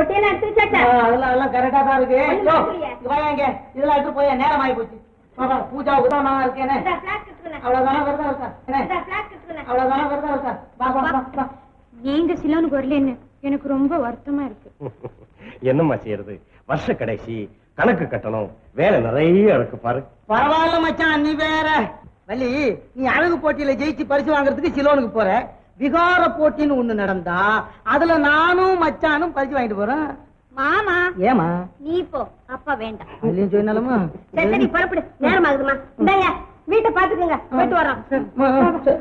பொட்டியெல்லாம் எடுத்து வச்சாச்சா அதெல்லாம் எல்லாம் கரெக்டா தான் இருக்கு. இங்க இதெல்லாம் எடுத்து போய் நேரம் ஆகி போச்சு. பூஜாவுக்கு தான் நான் இருக்கேனே. அவ்வளவுதானே விரதம் இருக்கா. அவ்வளவுதானே விரதம் இருக்கா? நீங்க சிலோனுக்கு வரலன்னு எனக்கு ரொம்ப வருத்தமா இருக்கு. என்னம்மா செய்யறது? வருஷ கடைசி கணக்கு கட்டணும். வேலை நிறைய இருக்கு பாரு. பரவாயில்ல மச்சான் நீ வேற. வள்ளி நீ அழகு போட்டியில ஜெயிச்சு பரிசு வாங்குறதுக்கு சிலோனுக்கு போற. விகார போட்டின்னு ஒண்ணு நடந்தா அதுல நானும் மச்சானும் பரிசு வாங்கிட்டு போறேன் மாமா. ஏமா நீ போ. அப்பா வேண்டாம். வள்ளியும் சொன்னாலுமா சரி புறப்படு. நேரம் ஆகுதுமா இந்தாங்க வீட்டை பாத்துக்கோங்க போயிட்டு வரோம்.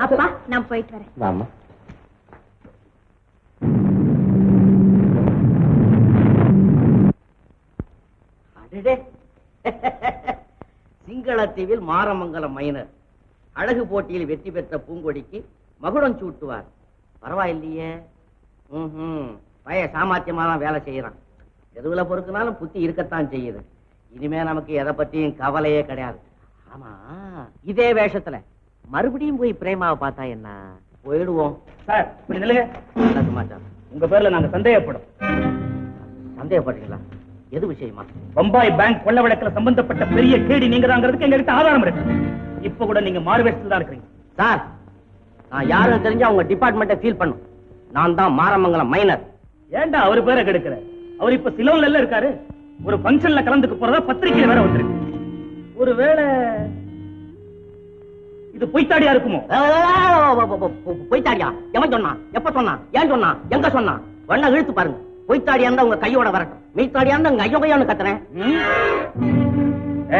அப்பா நான் போயிட்டு வரேன். வாமா அடடே. சிங்களத்தீவில் மாரமங்கலம் மைனர். அழகு போட்டியில் வெற்றி பெற்ற பூங்கொடிக்கு மகுடம் சூட்டுவார். பரவாயில்லையே. ம்ஹும். பய சாமர்த்தியமா தான் வேலை செய்யறான். எதுவுல பொறுக்குனாலும் புத்தி இருக்கத்தான் செய்யுது. இனிமே நமக்கு எதை பத்தியும் கவலையே கிடையாது. ஆமா இதே வேஷத்துல மறுபடியும் போய் பிரேமாவை பார்த்தா என்ன? போயிடுவோம். சார் இப்படி உங்க பேர்ல நாங்க சந்தேகப்படும். சந்தேகப்படுறீங்களா? எது விஷயமா? பம்பாய் பேங்க் கொள்ள வழக்குல சம்பந்தப்பட்ட பெரிய கேடி நீங்க தாங்கிறதுக்கு எங்ககிட்ட ஆதாரம் இருக்கு. இப்ப கூட நீங்க மாறு வேஷத்துல தான் இருக்கிறீங்க. சார் நான் யாரும் தெரிஞ்சா உங்க டிபார்ட்மெண்ட்டை ஃபீல் பண்ணும். நான் தான் மாரமங்கலம் மைனர் ஏன்டா அவர் பேரை கெடுக்கிற? அவர் இப்ப சிலோன்ல எல்லாம் இருக்காரு. ஒரு ஃபங்க்ஷன்ல கலந்துக்க போறதா பத்திரிக்கையில வேற வந்திருக்கு. ஒருவேளை இது பொய்த்தாடியா இருக்குமோ? பொய்த்தாடியா? எவன் சொன்னான் எப்ப சொன்னான் ஏன் சொன்னான் எங்க சொன்னான் வண்ண இழுத்து பாருங்க. பொய்த்தாடியா இருந்தா உங்க கையோட வரட்டும். மெய்த்தாடியா இருந்தா உங்க ஐயோ கையோன்னு கத்துறேன்?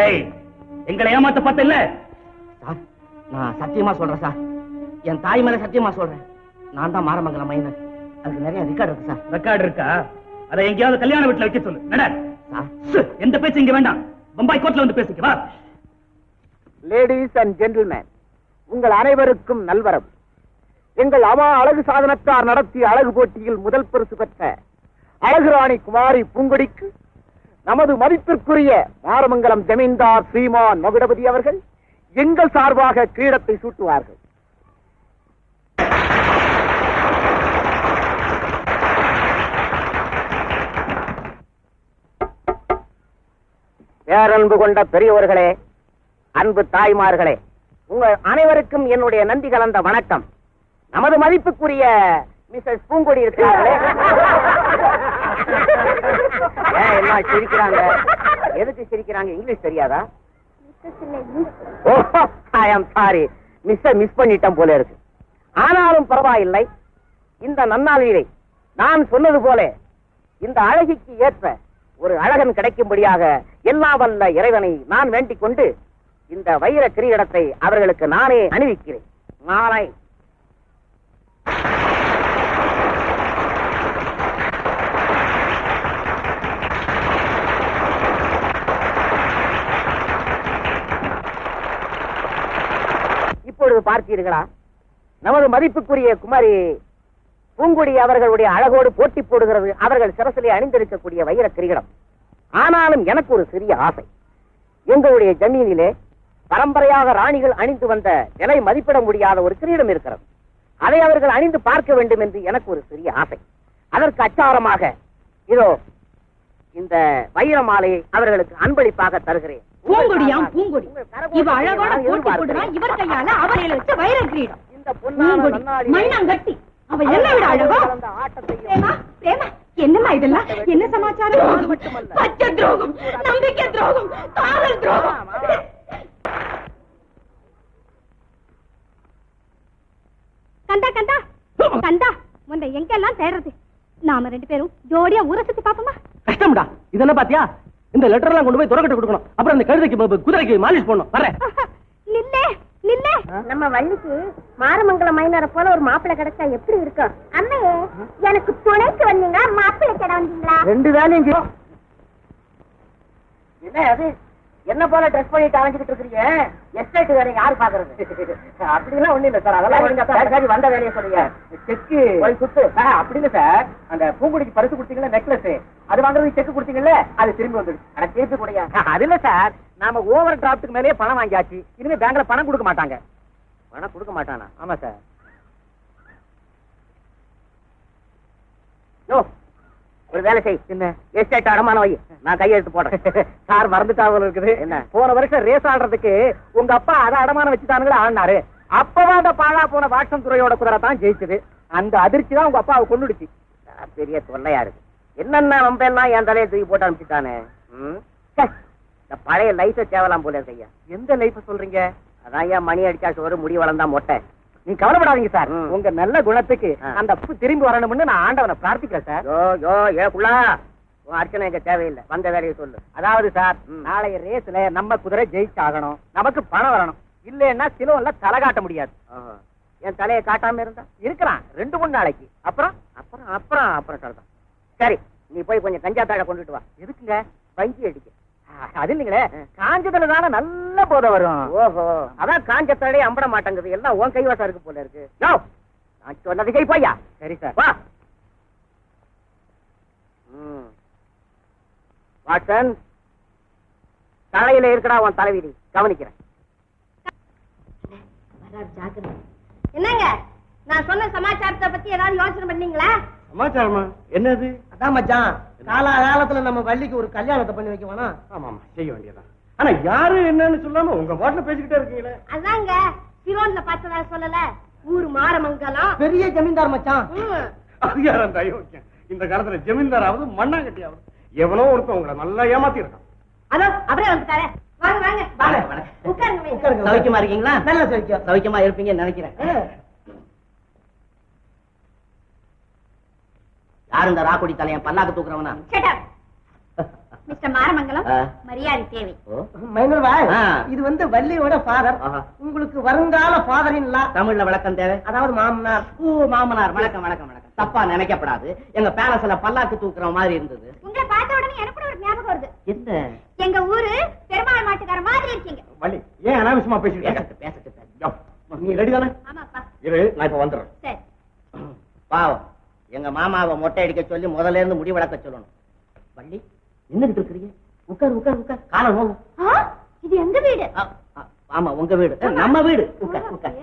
ஏய் எங்களை ஏமாத்த பார்த்த இல்ல? சார் நான் சத்தியமா சொல்றேன் சார். என் தாய் மேல சத்தியமா சொல்றேன். நான் தான் மாரமங்கலம் மைனர் அதுக்கு நிறைய ரெக்கார்டு இருக்கு சார். ரெக்கார்டு இருக்கா? அதை எங்கேயாவது கல்யாண வீட்டுல வைக்க சொல்லு. நட. எந்த பேச்சு இங்க வேண்டாம். பம்பாய் கோர்ட்ல வந்து பேசிக்க வா. லேடிஸ் அண்ட் ஜென்டில்மேன் உங்கள் அனைவருக்கும் நல்வரவு எங்கள் அமா அழகு சாதனத்தார் நடத்திய அழகு போட்டியில் முதல் பரிசு பெற்ற அழகு ராணி குமாரி பூங்கொடிக்கு நமது மதிப்பிற்குரிய மாரமங்கலம் ஜமீன்தார் ஸ்ரீமான் மகுடபதி அவர்கள் எங்கள் சார்பாக கிரீடத்தை சூட்டுவார்கள். பேரன்பு கொண்ட பெரியவர்களே அன்பு தாய்மார்களே உங்கள் அனைவருக்கும் என்னுடைய நன்றி கலந்த வணக்கம். நமது மதிப்புக்குரிய மிஸ்ஸஸ் பூங்கொடி இருக்கிறார்களே. எல்லாம் சிரிக்கிறாங்க? எதுக்கு சிரிக்கிறாங்க? இங்கிலீஷ் தெரியாதா? ஓ ஐ ஆம் சாரி மிஸ் மிஸ் பண்ணிட்டோம் போல இருக்கு. ஆனாலும் பரவாயில்லை. இந்த நன்னாளிலே நான் சொன்னது போல இந்த அழகிக்கு ஏற்ப ஒரு அழகன் கிடைக்கும்படியாக எல்லா வல்ல இறைவனை நான் வேண்டிக் கொண்டு இந்த வைர கிரீடத்தை அவர்களுக்கு நானே அணிவிக்கிறேன். நாளை இப்பொழுது பார்த்தீர்களா? நமது மதிப்புக்குரிய குமாரி பூங்குடி அவர்களுடைய அழகோடு போட்டி போடுகிறது. அவர்கள் சிரசிலே அணிந்திருக்கக்கூடிய வைர கிரீடம். ஆனாலும் எனக்கு ஒரு சிறிய ஆசை. எங்களுடைய ஜமீனிலே பரம்பரையாக ராணிகள் அணிந்து வந்த விலை மதிப்பிட முடியாத ஒரு கிரீடம் இருக்கிறது. அதை அவர்கள் அணிந்து பார்க்க வேண்டும் என்று எனக்கு ஒரு சிறிய ஆசை. அதற்கு அச்சாரமாக இதோ இந்த வைர மாலையை அவர்களுக்கு அன்பளிப்பாக தருகிறேன். பூங்கொடியாம் பூங்கொடி. உங்கள் இவ கரகோஷத்தை அழகான நான் போட்டி போடுறா எதிர்பார்க்கிறேன். இவர் கையால அவர் கையில வச்ச வைர கிரீடம். இந்த நன்னாளிலே மண்ணாங்கட்டி. அவ என்ன விட அழகா? ஆட்டத்தையும் என்னம்மா இதெல்லாம்? என்ன சமாச்சாரம். பச்சை துரோகம் நம்பிக்கை துரோகம் காதல் துரோகம். கந்தா கந்தா கந்தா முந்த எங்கெல்லாம் தேடுறது? நாம ரெண்டு பேரும் ஜோடியா ஊரை சுத்தி பாப்போமா கஷ்டம்டா. இதெல்லாம் பாத்தியா? இந்த லெட்டர் எல்லாம் கொண்டு போய் துறக்கட்டு கொடுக்கணும். அப்புறம் அந்த கழுதைக்கு குதிரைக்கு மாலிஷ் பண்ணணும் வரேன். நில்லே. நம்ம வள்ளிக்கு மாரமங்கலம் மைனரை போல ஒரு மாப்பிள்ளை கிடைச்சா எப்படி இருக்கும்? அம்மையே எனக்கு துணைக்கு வந்தீங்களா மாப்பிள்ளை கிட வந்தீங்களா? ரெண்டு வேலையும். என்ன அது? என்ன போல ட்ரெஸ் பண்ணிட்டு அலைஞ்சுக்கிட்டு இருக்கீங்க எஸ்டேட் வேலை யாரு பாக்குறது? அப்படிலாம் ஒண்ணு இல்ல சார். அதெல்லாம் சார் வந்த வேலையை சொல்லுங்க. செக்கு. ஒரு சுத்து அப்படி இல்ல சார். அந்த பூங்குடிக்கு பரிசு கொடுத்தீங்கல்ல நெக்லஸ் அது வாங்குறது செக் கொடுத்தீங்கல்ல அது திரும்பி வந்துடுச்சு ஆனா திருப்பி கூடயா அது இல்ல சார். நாம ஓவர் டிராப்டுக்கு மேலேயே பணம் வாங்கியாச்சு. இனிமே பேங்க்ல பணம் கொடுக்க மாட்டாங்க. பணம் கொடுக்க மாட்டானா? ஆமா சார் யோ ஒரு வேலை செய். என்ன? எஸ்டேட் அடமான வை. நான் கையெழுத்து போடுறேன். சார் மறந்துட்டாவில் இருக்குது. என்ன? போன வருஷம் ரேஸ் ஆடுறதுக்கு உங்க அப்பா அதை அடமான வச்சுட்டானுங்களே ஆடினாரு. அப்பதான் அந்த பாழா போன வாட்சன் துறையோட குதிரை தான் ஜெயிச்சது. அந்த அதிர்ச்சி தான் உங்க அப்பாவை கொண்டுடுச்சு பெரிய தொல்லையா இருக்கு. என்னென்ன நம்ம எல்லாம் என் தலையை தூக்கி போட்டு அனுப்பிச்சுட்டானே? இந்த பழைய லைஃப தேவலாம் போல இருக்கு ஐயா. எந்த லைஃப் சொல்றீங்க? அதான் ஐயா மணி அடிச்சா சோறு முடி வளர்ந்தா மொட்டை? நீ கவலைப்படாதீங்க சார். உங்க நல்ல குணத்துக்கு அந்த அப்பு திரும்பி வரணும்னு நான் ஆண்டவனை பிரார்த்திக்கிறேன் சார். யோ யோ ஏ உன் அர்ச்சனை இங்க தேவையில்லை. வந்த வேலையை சொல்லு. அதாவது சார் நாளைய ரேஸ்ல நம்ம குதிரை ஜெயிச்சாகணும். நமக்கு பணம் வரணும். இல்லைன்னா சிலோன்ல தலை காட்ட முடியாது. என் தலையை காட்டாம இருந்தா? இருக்கிறான். ரெண்டு மூணு நாளைக்கு. அப்புறம்? அப்புறம் அப்புறம் அப்புறம் சொல்றேன். சரி நீ போய் கொஞ்சம் கஞ்சா தாழ கொண்டுட்டு வா. எதுக்குங்க? வங்கி அடிக்க. அது இல்லைங்களே காஞ்சதுல தானே நல்ல போதை வரும். ஓஹோ. அதான் காஞ்ச தழையை அம்பட மாட்டேங்குது. எல்லாம் உன் கைவாசம் இருக்கு போல இருக்கு. யோ நான் சொன்னது கை போய்யா. சரி சார். வா. ம். வாட்சன் தலையில இருக்கடா உன் தலைவிதி. கவனிக்கிறேன். என்னங்க? நான் சொன்ன சமாச்சாரத்தை பத்தி ஏதாவது யோசனை பண்ணீங்களா? சமாச்சாரமா? என்னது? அதான் மச்சான். காலா காலத்துல நம்ம வள்ளிக்கு ஒரு கல்யாணத்தை பண்ணி வைக்க வேணாம் ஆமா ஆமா செய்ய வேண்டியதான் ஆனா யாரு என்னன்னு சொல்லாம உங்க பாட்டுல பேசிக்கிட்டே இருக்கீங்களே? அதாங்க சிரோன்ல பார்த்ததா சொல்லல? ஊர் மாரமங்கலம் பெரிய ஜமீன்தார் மச்சான். ம். அது யார் அந்த அயோக்கியம் இந்த காலத்துல ஜமீன்தாராவது மண்ணாங்கட்டியாவது எவனோ ஒருத்தன் உங்களை நல்லா ஏமாத்தி இருக்கான் அதோ அப்படியே வந்துட்டாரே. வாங்க வாங்க வாங்க, வாங்க. உட்காருங்க. உட்காருங்க. சௌக்கியமா இருக்கீங்களா? நல்ல சௌக்கியம். சௌக்கியமா இருப்பீங்கன்னு நினைக்கிறேன். யாரு இந்த ராக்குடி தலையன்? பல்லாக்கு தூக்குறவனா? Shut up. மிஸ்டர் மாரமங்கலம். மரியாதை தேவை. மைனர் பாய். இது வந்து வள்ளியோட ஃபாதர். உங்களுக்கு வருங்கால ஃபாதரின் லா தமிழ்ல விளக்கம் தேவை? அதாவது மாமனார். ஓ மாமனார். வணக்கம் வணக்கம் வணக்கம். தப்பா நினைக்கப்படாது. எங்க பேலஸ்ல பல்லாக்கு தூக்குற மாதிரி இருந்தது. உங்களை பார்த்த உடனே எனக்கு ஒரு ஞாபகம் வருது. என்ன? எங்க ஊரு பெருமாள் மாட்டுக்கார மாதிரி இருக்கீங்க. வள்ளி ஏன் அனாவசியமா பேசிட்டு இருக்க? பேசட்டு நீ ரெடி தானே? ஆமாப்பா. இரு நான் இப்ப வந்துடுறேன். சரி. பாவம் எங்க மாமாவை மொட்டை அடிக்க சொல்லி முதல்ல இருந்து முடி வளர்க்க சொல்லணும். வள்ளி இருக்கிறீங்க? உட்கார் உட்கார் உட்கார். காலம் இது எங்க வீடு? ஆமா உங்க வீடு. நம்ம வீடு. உட்கார் உட்கார்.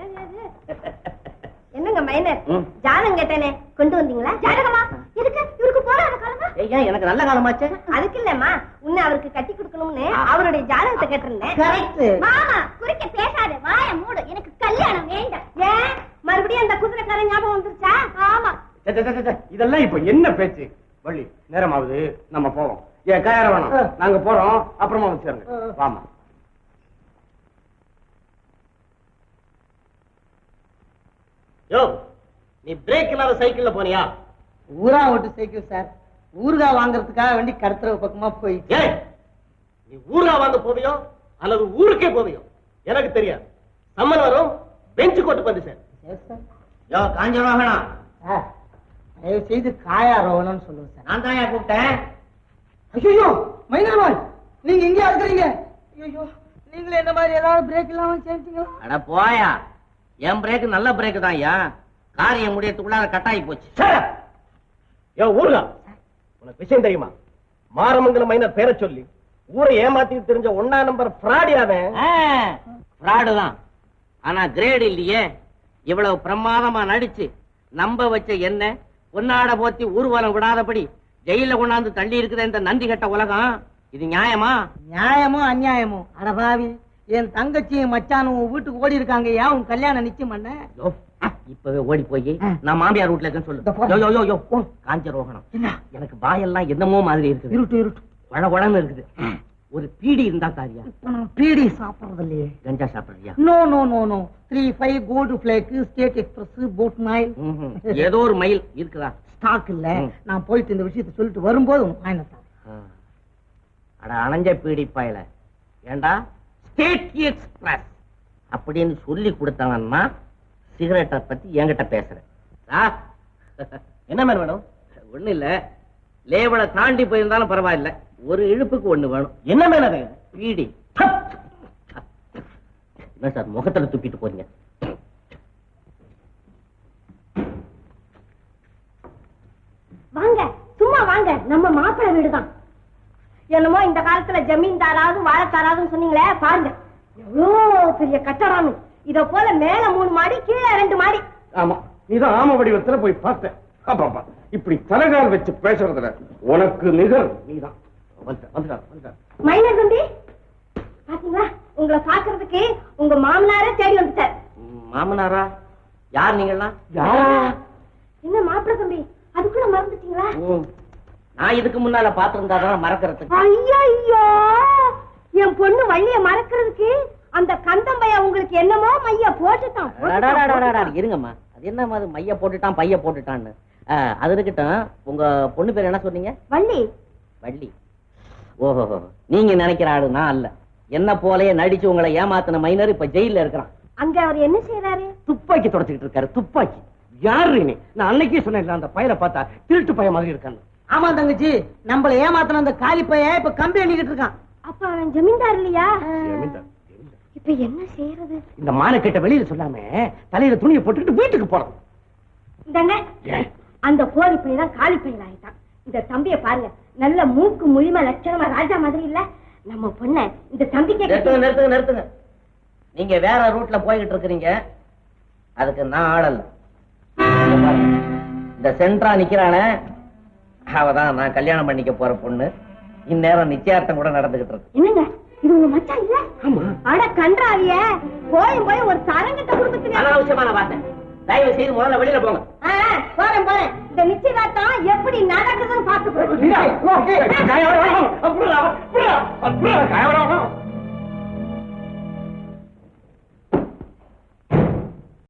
என்னங்க மைனர். ஜாதகம் கேட்டேனே. கொண்டு வந்தீங்களா? ஜாதகமா? எதுக்கு? இவருக்கு போறாத காலமா? ஐயா எனக்கு நல்ல காலமாச்சே? அதுக்கு இல்லம்மா. உன்னை அவருக்கு கட்டி கொடுக்கணும்னு அவருடைய ஜாதகத்தை கேட்டிருந்தேன். மாமா குறுக்க பேசாத. வாய மூடு. எனக்கு கல்யாணம் வேண்டாம். ஏன் மறுபடியும் அந்த குதிரைக்காரன் ஞாபகம் வந்துருச்சா ஆமா சே, சே, சே, சே, இதெல்லாம் இப்ப என்ன பேச்சு? வள்ளி நேரமாவது நம்ம போவோம் ஏன் கயார வேணாம். நாங்க போறோம். அப்புறமா வந்து சேருங்க. ஆ. வாமா யோ நீ பிரேக் இல்லாத சைக்கிள்ல போனியா? ஊரா ஓட்டு சைக்கிள் சார் ஊறுகாய் வாங்குறதுக்காக வேண்டி கடத்துற பக்கமா போய் ஏய் நீ ஊரா வாங்க போவியோ? அல்லது ஊருக்கே போவியோ? எனக்கு தெரியாது. சம்மன் வரும் பெஞ்சு கோட்டு வந்து சார் யோ காஞ்சனா வேணாம் தயவு செய்து காயா ரோவணும்னு சொல்லுங்க சார். நான் தான் கூப்பிட்டேன். ஐயோ மைனாமல் நீங்க எங்கேயா இருக்கிறீங்க? ஐயோ நீங்களே என்ன மாதிரி ஏதாவது பிரேக் இல்லாம சேர்த்தீங்களா அட போயா என் பிரேக் நல்ல பிரேக் தான் ஐயா. காரியம் முடியறதுக்குள்ளார கட்டாயி போச்சு. யோ ஊருகா. உனக்கு விஷயம் தெரியுமா? மாரமங்கலம் மைனர் பேரை சொல்லி ஊரை ஏமாத்தி தெரிஞ்ச ஒன்னா நம்பர் ஃப்ராடியாவன் ஃப்ராடு தான். ஆனா கிரேடு இல்லையே. இவ்வளவு பிரமாதமா நடிச்சு நம்ப வச்ச என்ன? பொன்னாட போத்தி ஊர்வலம் விடாதபடி ஜெயில கொண்டாந்து தள்ளி இருக்கிற இந்த நந்தி கட்ட உலகம். இது நியாயமா? நியாயமோ அநியாயமோ அடபாவி என் தங்கச்சியும் மச்சானும் உன் வீட்டுக்கு ஓடி இருக்காங்க ஏன் உன் கல்யாணம் நிச்சயம் பண்ண. இப்பவே ஓடி போய் நான் மாமியார் வீட்டுல இருக்கேன்னு சொல்லு. போறேன். யோ, யோ, யோ, யோ, காஞ்ச ரோகணம். எனக்கு வாயெல்லாம் என்னமோ மாதிரி இருக்குது. இருட்டு இருட்டு. வள வளன்னு இருக்குது ஒரு பீடி இருந்தா காரியா? இப்ப நான் பீடி சாப்பிடுறது இல்லையே கஞ்சா சாப்பிடுறியா? No no no no three five gold flake state express boat mile. ஏதோ ஒரு மைல் இருக்குதா? ஸ்டாக் இல்ல. நான் போயிட்டு இந்த விஷயத்தை சொல்லிட்டு வரும்போது உனக்கு வாங்கினேன். அட அணைஞ்ச பீடி பாயல. ஏண்டா? ஸ்டேட் எக்ஸ்பிரஸ் அப்படின்னு சொல்லி கொடுத்தவன்னா சிகரெட்டை பத்தி என்கிட்ட பேசுறேன்? என்ன வேணும் ஒண்ணு இல்ல. லேவலை தாண்டி போயிருந்தாலும் பரவாயில்ல. ஒரு இழுப்புக்கு ஒண்ணு வேணும். என்ன அது பீடி. என்ன சார் முகத்துல துப்பிட்டு போறீங்க? வாங்க சும்மா வாங்க. நம்ம மாப்பிள்ளை வீடுதான். என்னமோ இந்த காலத்துல ஜமீன்தாராவது வாழத்தாராதுன்னு சொன்னீங்களே பாருங்க. எவ்வளோ பெரிய கட்டடம். இத போல மேல மூணு மாடி கீழே ரெண்டு மாடி. ஆமா நீதான் ஆம வடிவத்துல போய் பார்த்த அப்பப்பா இப்படி தலைகால் வச்சு பேசுறதுல உனக்கு நிகர் நீதான். வந்துட்ட, வந்துட்ட, வந்துட்ட. மைனர் தம்பி பாத்தீங்களா? உங்களை பாக்குறதுக்கு உங்க மாமனாரே தேடி வந்துட்டார். மாமனாரா? யார் நீங்களாம் என்ன மாப்பிள்ள தம்பி அதுக்குள்ள மறந்துட்டீங்களா? நான் இதுக்கு முன்னால பாத்திருந்தா தான் மறக்கறதுக்கு. ஐயா ஐயோ என் பொண்ணு வள்ளிய மறக்கிறதுக்கு அந்த கந்தம்பைய உங்களுக்கு என்னமோ மைய போட்டுட்டான். இருங்கம்மா அது என்ன அது மைய போட்டுட்டான் பைய போட்டுட்டான்னு அது இருக்கட்டும். உங்க பொண்ணு பேர் என்ன சொன்னீங்க? வள்ளி. வள்ளி. ஓஹோ நீங்க நினைக்கிற ஆளு நான் அல்ல. என்ன போலயே நடிச்சு உங்களை ஏமாத்தின மைனர் இப்ப ஜெயில இருக்கிறான். அங்க அவர் என்ன செய்யறாரு துப்பாக்கி தொடச்சிக்கிட்டு இருக்காரு. துப்பாக்கி. யாரு நீ நான் அன்னைக்கே சொன்னேன்ல அந்த பையனை பார்த்தா திருட்டு பையன் மாதிரி இருக்கான்னு. ஆமா தங்கச்சி. நம்மள ஏமாத்தின அந்த காலி பையன் இப்ப கம்பி எண்ணிக்கிட்டு இருக்கான். அப்ப அவன் ஜமீன்தார் இல்லையா? ஜமீன்தார். இப்ப என்ன செய்யறது இந்த மானக்கெட்ட வெளியில சொல்லாம தலையில துணியை போட்டுக்கிட்டு வீட்டுக்கு போறோம். அந்த போலி பையன் தான் காலி பையன் ஆயிட்டான் இந்த தம்பிய பாருங்க நல்ல மூக்கு முழிமா லட்சணமா ராஜா மாதிரி இல்ல? நம்ம பொண்ண இந்த தம்பிக்கு நிறுத்துங்க நிறுத்துங்க நிறுத்துங்க. நீங்க வேற ரூட்ல போய்கிட்டு இருக்கிறீங்க. அதுக்கு நான் ஆளல்ல. இந்த சென்ட்ரா நிக்கிறானே அவதான் நான் கல்யாணம் பண்ணிக்க போற பொண்ணு. இந்நேரம் நிச்சயார்த்தம் கூட நடந்துகிட்டு இருக்கு. என்னங்க? இது உங்க மச்சான் இல்ல? அட கன்றாவிய போய் போய் ஒரு தரங்கட்ட குடும்பத்துல அனாவசியமான வார்த்தை. தயவு செய்து முதல்ல வெளியில போங்க போறேன் போறேன் இந்த நிச்சயதார்த்தம் எப்படி நடக்குதுன்னு பாத்து